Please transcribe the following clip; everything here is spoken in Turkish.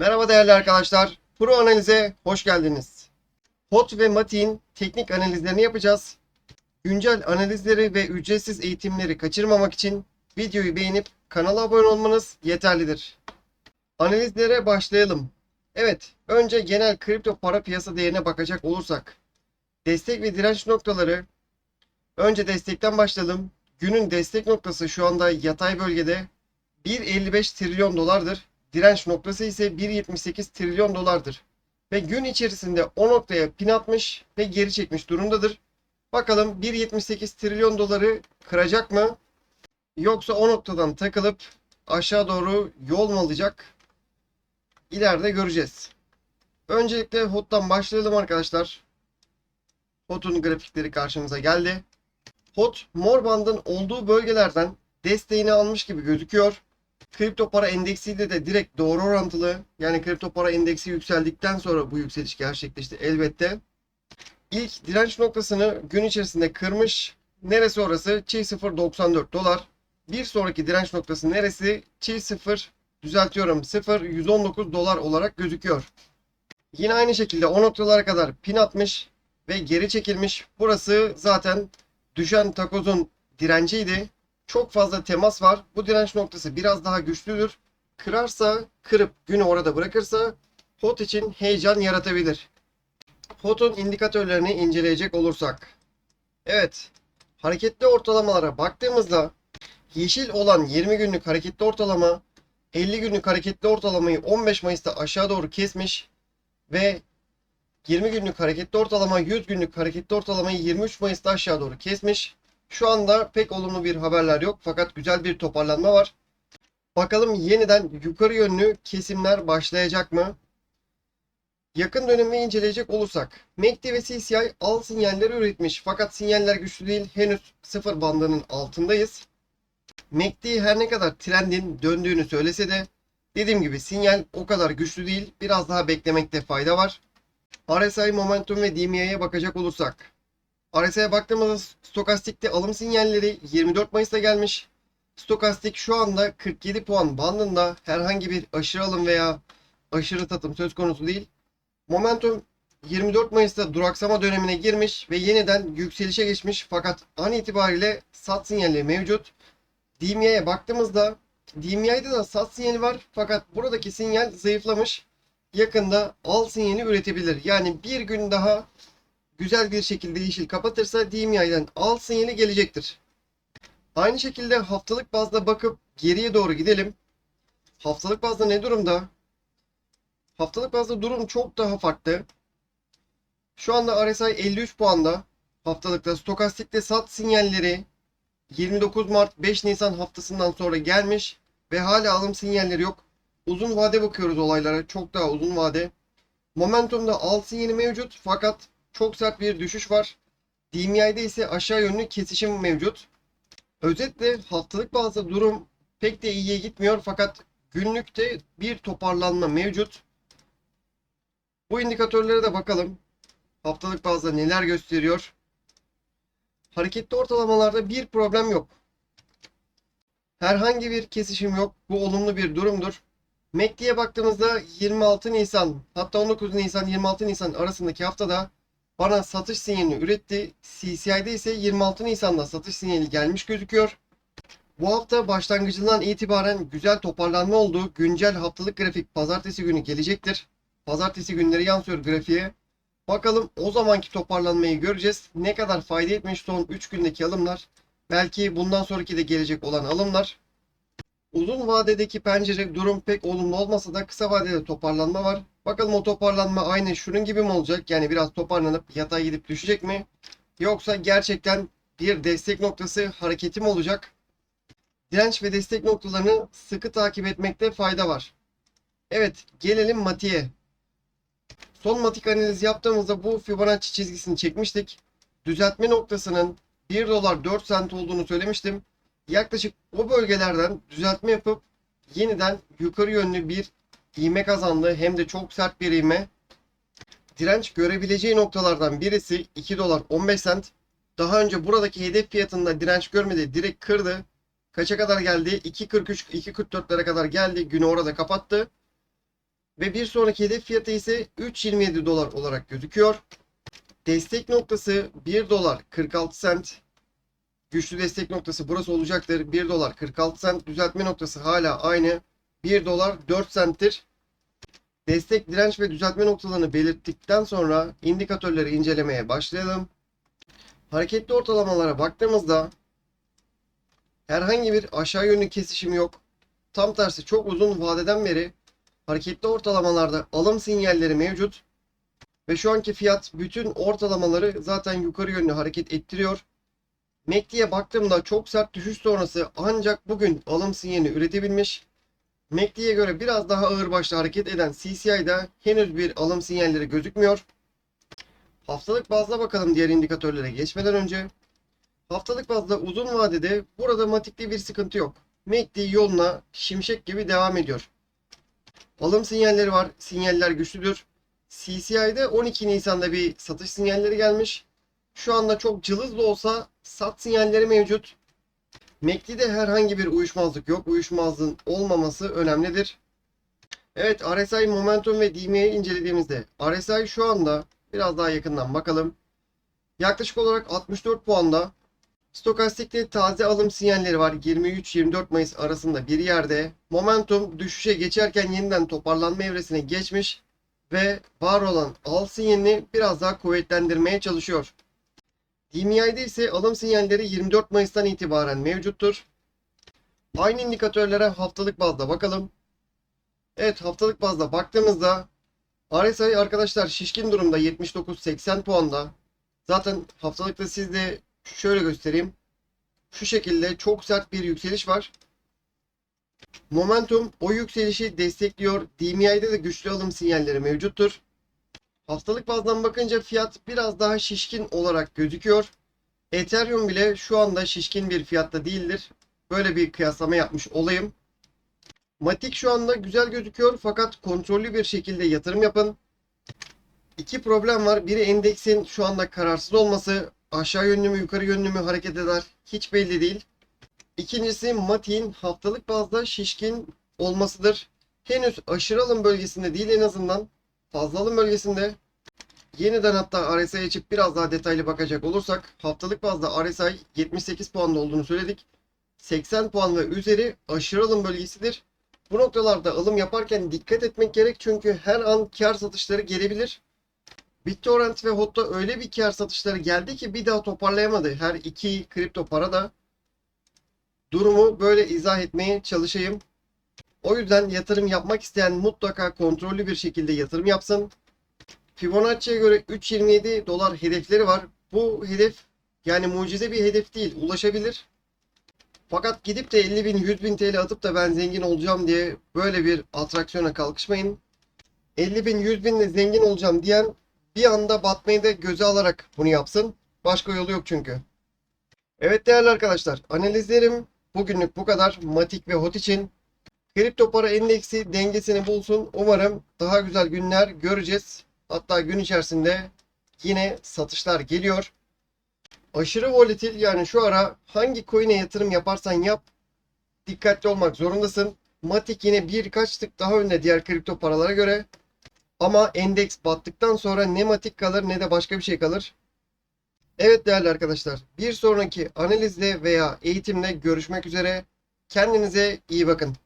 Merhaba değerli arkadaşlar. Pro Analiz'e hoş geldiniz. HOT ve MATI'nin teknik analizlerini yapacağız. Güncel analizleri ve ücretsiz eğitimleri kaçırmamak için videoyu beğenip kanala abone olmanız yeterlidir. Analizlere başlayalım. Evet, önce genel kripto para piyasa değerine bakacak olursak. Destek ve direnç noktaları. Önce destekten başlayalım. Günün destek noktası şu anda yatay bölgede 1.55 trilyon dolardır. Direnç noktası ise 1.78 trilyon dolardır. Ve gün içerisinde o noktaya pin atmış ve geri çekmiş durumdadır. Bakalım 1.78 trilyon doları kıracak mı? Yoksa o noktadan takılıp aşağı doğru yol mu alacak? İleride göreceğiz. Öncelikle HOT'tan başlayalım arkadaşlar. HOT'un grafikleri karşımıza geldi. HOT mor bandın olduğu bölgelerden desteğini almış gibi gözüküyor. Kripto para endeksiyle de direkt doğru orantılı. Yani kripto para endeksi yükseldikten sonra bu yükseliş gerçekleşti elbette. İlk direnç noktasını gün içerisinde kırmış. Neresi orası? Çiğ 0.94 dolar. Bir sonraki direnç noktası neresi? Çiğ 0 düzeltiyorum 0 119 dolar olarak gözüküyor. Yine aynı şekilde o noktalara kadar pin atmış ve geri çekilmiş. Burası zaten düşen takozun direnciydi çok fazla temas var. Bu direnç noktası biraz daha güçlüdür. Kırarsa, kırıp günü orada bırakırsa HOT için heyecan yaratabilir. HOT'un indikatörlerini inceleyecek olursak. Evet, hareketli ortalamalara baktığımızda yeşil olan 20 günlük hareketli ortalama 50 günlük hareketli ortalamayı 15 Mayıs'ta aşağı doğru kesmiş ve 20 günlük hareketli ortalama 100 günlük hareketli ortalamayı 23 Mayıs'ta aşağı doğru kesmiş. Şu anda pek olumlu bir haberler yok fakat güzel bir toparlanma var. Bakalım yeniden yukarı yönlü kesimler başlayacak mı? Yakın dönemi inceleyecek olursak MACD ve CCI al sinyalleri üretmiş fakat sinyaller güçlü değil henüz sıfır bandının altındayız. MACD her ne kadar trendin döndüğünü söylese de dediğim gibi sinyal o kadar güçlü değil biraz daha beklemekte fayda var. RSI Momentum ve DMA'ya bakacak olursak RSI'ye baktığımızda stokastikte alım sinyalleri 24 Mayıs'ta gelmiş. Stokastik şu anda 47 puan bandında herhangi bir aşırı alım veya aşırı satım söz konusu değil. Momentum 24 Mayıs'ta duraksama dönemine girmiş ve yeniden yükselişe geçmiş fakat an itibariyle sat sinyali mevcut. DMA'ya baktığımızda DMA'da da sat sinyali var fakat buradaki sinyal zayıflamış. Yakında al sinyali üretebilir. Yani bir gün daha güzel bir şekilde yeşil kapatırsa DMI'den al sinyali gelecektir. Aynı şekilde haftalık bazda bakıp geriye doğru gidelim. Haftalık bazda ne durumda? Haftalık bazda durum çok daha farklı. Şu anda RSI 53 puanda. Haftalıkta stokastikte sat sinyalleri 29 Mart 5 Nisan haftasından sonra gelmiş ve hala alım sinyalleri yok. Uzun vade bakıyoruz olaylara. Çok daha uzun vade. Momentumda al sinyali mevcut fakat çok sert bir düşüş var. DMI'de ise aşağı yönlü kesişim mevcut. Özetle haftalık bazda durum pek de iyiye gitmiyor fakat günlükte bir toparlanma mevcut. Bu indikatörlere de bakalım. Haftalık bazda neler gösteriyor. Hareketli ortalamalarda bir problem yok. Herhangi bir kesişim yok. Bu olumlu bir durumdur. MACD'ye baktığımızda 26 Nisan hatta 19 Nisan 26 Nisan arasındaki haftada bana satış sinyalini üretti. CCI'de ise 26 Nisan'da satış sinyali gelmiş gözüküyor. Bu hafta başlangıcından itibaren güzel toparlanma oldu. Güncel haftalık grafik pazartesi günü gelecektir. Pazartesi günleri yansıyor grafiğe. Bakalım o zamanki toparlanmayı göreceğiz. Ne kadar fayda etmiş son 3 gündeki alımlar. Belki bundan sonraki de gelecek olan alımlar. Uzun vadedeki pencere durum pek olumlu olmasa da kısa vadede toparlanma var. Bakalım o toparlanma aynı şunun gibi mi olacak? Yani biraz toparlanıp yatay gidip düşecek mi? Yoksa gerçekten bir destek noktası hareketi mi olacak? Direnç ve destek noktalarını sıkı takip etmekte fayda var. Evet gelelim matiğe. Son matik analiz yaptığımızda bu Fibonacci çizgisini çekmiştik. Düzeltme noktasının 1 dolar 4 sent olduğunu söylemiştim. Yaklaşık o bölgelerden düzeltme yapıp yeniden yukarı yönlü bir ivme kazandı. Hem de çok sert bir ivme. Direnç görebileceği noktalardan birisi 2 dolar 15 sent. Daha önce buradaki hedef fiyatında direnç görmedi. Direkt kırdı. Kaça kadar geldi? 2.43, 2.44'lere kadar geldi. Günü orada kapattı. Ve bir sonraki hedef fiyatı ise 3.27 dolar olarak gözüküyor. Destek noktası 1 dolar 46 sent. Güçlü destek noktası burası olacaktır. 1 dolar 46 sent. Düzeltme noktası hala aynı. 1 dolar 4 centtir. Destek, direnç ve düzeltme noktalarını belirttikten sonra indikatörleri incelemeye başlayalım. Hareketli ortalamalara baktığımızda herhangi bir aşağı yönlü kesişim yok. Tam tersi çok uzun vadeden beri hareketli ortalamalarda alım sinyalleri mevcut. Ve şu anki fiyat bütün ortalamaları zaten yukarı yönlü hareket ettiriyor. MACD'ye baktığımda çok sert düşüş sonrası ancak bugün alım sinyalini üretebilmiş. MACD'ye göre biraz daha ağır başlı hareket eden CCI'de henüz bir alım sinyalleri gözükmüyor. Haftalık bazda bakalım diğer indikatörlere geçmeden önce. Haftalık bazda uzun vadede burada matikte bir sıkıntı yok. MACD yoluna şimşek gibi devam ediyor. Alım sinyalleri var. Sinyaller güçlüdür. CCI'de 12 Nisan'da bir satış sinyalleri gelmiş. Şu anda çok cılız da olsa sat sinyalleri mevcut. MACD'de herhangi bir uyuşmazlık yok. Uyuşmazlığın olmaması önemlidir. Evet RSI Momentum ve DMA'yı incelediğimizde RSI şu anda biraz daha yakından bakalım. Yaklaşık olarak 64 puanda. Stokastikte taze alım sinyalleri var. 23-24 Mayıs arasında bir yerde. Momentum düşüşe geçerken yeniden toparlanma evresine geçmiş ve var olan al sinyalini biraz daha kuvvetlendirmeye çalışıyor. DMI'de ise alım sinyalleri 24 Mayıs'tan itibaren mevcuttur. Aynı indikatörlere haftalık bazda bakalım. Evet haftalık bazda baktığımızda RSI arkadaşlar şişkin durumda 79-80 puanda. Zaten haftalıkta sizde şöyle göstereyim. Şu şekilde çok sert bir yükseliş var. Momentum o yükselişi destekliyor. DMI'de de güçlü alım sinyalleri mevcuttur. Haftalık bazdan bakınca fiyat biraz daha şişkin olarak gözüküyor. Ethereum bile şu anda şişkin bir fiyatta değildir. Böyle bir kıyaslama yapmış olayım. Matic şu anda güzel gözüküyor fakat kontrollü bir şekilde yatırım yapın. İki problem var. Biri endeksin şu anda kararsız olması. Aşağı yönlü mü yukarı yönlü mü hareket eder hiç belli değil. İkincisi Matic'in haftalık bazda şişkin olmasıdır. Henüz aşırı alım bölgesinde değil en azından fazla alım bölgesinde. Yeniden hatta RSI açıp biraz daha detaylı bakacak olursak haftalık bazda RSI 78 puanda olduğunu söyledik. 80 puan ve üzeri aşırı alım bölgesidir. Bu noktalarda alım yaparken dikkat etmek gerek çünkü her an kar satışları gelebilir. BitTorrent ve HOT'ta öyle bir kar satışları geldi ki bir daha toparlayamadı. Her iki kripto para da durumu böyle izah etmeye çalışayım. O yüzden yatırım yapmak isteyen mutlaka kontrollü bir şekilde yatırım yapsın. Fibonacci'ye göre 3.27 dolar hedefleri var. Bu hedef yani mucize bir hedef değil. Ulaşabilir. Fakat gidip de 50 bin 100 bin TL atıp da ben zengin olacağım diye böyle bir atraksiyona kalkışmayın. 50 bin 100 binle zengin olacağım diyen bir anda batmayı da göze alarak bunu yapsın. Başka yolu yok çünkü. Evet değerli arkadaşlar analizlerim bugünlük bu kadar. Matik ve HOT için kripto para endeksi dengesini bulsun. Umarım daha güzel günler göreceğiz. Hatta gün içerisinde yine satışlar geliyor. Aşırı volatil yani şu ara hangi coin'e yatırım yaparsan yap dikkatli olmak zorundasın. Matic yine birkaç tık daha önde diğer kripto paralara göre. Ama endeks battıktan sonra ne Matic kalır ne de başka bir şey kalır. Evet değerli arkadaşlar bir sonraki analizle veya eğitimle görüşmek üzere. Kendinize iyi bakın.